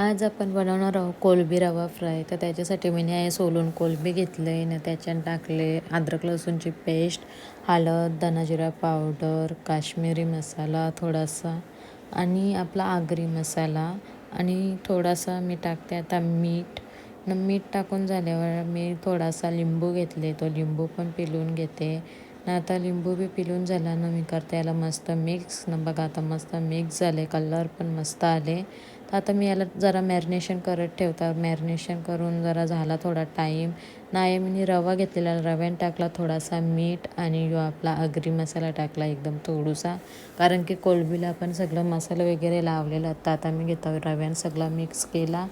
आज आपण बनवणार आहोत कोलबी रवा फ्राय. तर त्याच्यासाठी मी हे सोलून कोलबी घेतले ना त्याच्यात टाकले अद्रक लसूणची पेस्ट हळद धनाजिरा पावडर काश्मीरी मसाला थोडासा आणि आपला आगरी मसाला आणि थोडासा मी टाकते आता मीठ. न मीठ टाकून झाल्यावर मी थोडासा लिंबू घेतले तो लिंबू पण पिलून घेते. ना आता लिंबू बी पिलून झाला ना मी करते याला मस्त मिक्स न बघा आता मस्त मिक्स झाले कलर पण मस्त आले. आता मी याला जरा मॅरिनेशन करत ठेवता. मॅरिनेशन करून जरा झाला थोडा टाईम नाही मी रवा घेतलेला. रव्याने टाकला थोडासा मीठ आणि जो आपला अग्री मसाला टाकला एकदम थोडूसा. कारण की कोलबीला आपण सगळं मसाला वगैरे लावलेला तर आता मी घेतो. रव्याने सगळा मिक्स केला.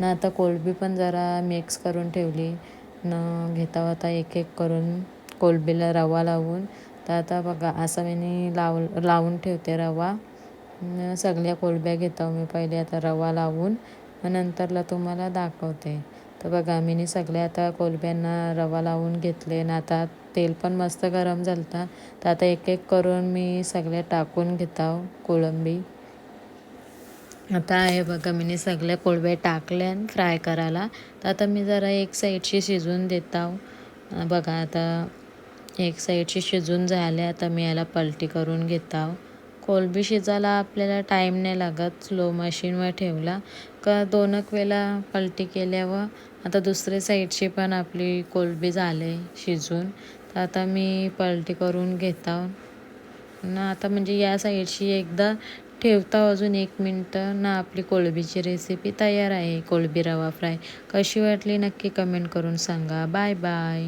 ना आता कोलबी पण जरा मिक्स करून ठेवली. न घेता आता एक एक करून कोलबीला रवा लावून. तर आता बघा असं मी लाव लावून ठेवते रवा. सगळ्या कोलब्या घेतो मी पहिले आता रवा लावून नंतरला तुम्हाला दाखवते. तर बघा मी सगळ्या आता कोलब्यांना रवा लावून घेतले ना आता तेल पण मस्त गरम झालं तर आता एक एक करून मी सगळ्या टाकून घेतो कोळंबी. आता आहे बघा मी सगळ्या कोळबे टाकले फ्राय करायला. तर आता मी जरा एक साईडशी शिजवून देतो बघा आता एक साईडशी शिजून झाले आता मी याला पलटी करून घेतो कोलबी शिजायला आपल्याला टाईम नाही लागत स्लो मशीनवर ठेवला. का दोन एक वेळेला पलटी केल्यावर आता दुसऱ्या साईडची पण आपली कोलबी झाले शिजून. तर आता मी पलटी करून घेता. ना आता म्हणजे या साईडशी एकदा ठेवता अजून एक मिनटं ना आपली कोळंबीची रेसिपी तयार आहे कोळंबी रवा फ्राय कशी वाटली नक्की कमेंट करून सांगा. Bye bye